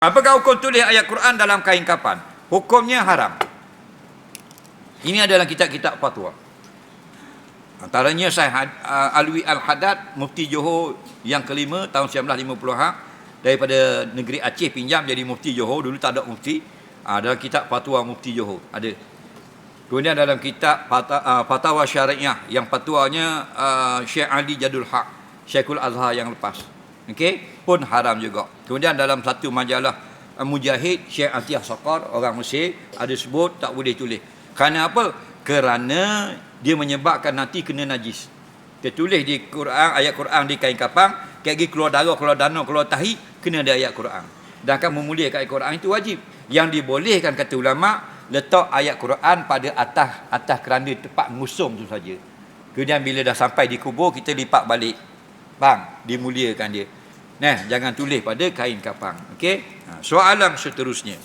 Apakah hukum tulis ayat Quran dalam kain kapan? Hukumnya haram. Ini adalah kitab-kitab fatwa. Antaranya saya uh, Alwi Al-Haddad, Mufti Johor yang kelima tahun 1950 ha, daripada negeri Aceh pinjam jadi Mufti Johor. Dulu tak ada Mufti. Uh, dalam kitab fatwa Mufti Johor ada. Kemudian dalam kitab Fata- uh, Fatwa Syariah yang fatwanya uh, Syekh Ali Jadul Haq, Syekhul Azhar yang lepas. Okey, pun haram juga. Kemudian dalam satu majalah uh, Mujahid Syekh Atiyah Saqar orang Mesir ada sebut tak boleh tulis. Kerana apa? Kerana dia menyebabkan nanti kena najis. Dia tulis di Quran ayat Quran di kain kapang, pergi keluar darah, keluar danau, keluar tahi, kena ada ayat Quran. Dan akan memuliakan ayat Quran itu wajib. Yang dibolehkan kata ulama letak ayat Quran pada atas atas keranda tempat ngusung tu saja. Kemudian bila dah sampai di kubur kita lipat balik kapang dimuliakan dia. Nah, jangan tulis pada kain kapang. Okey? Ha, soalan seterusnya.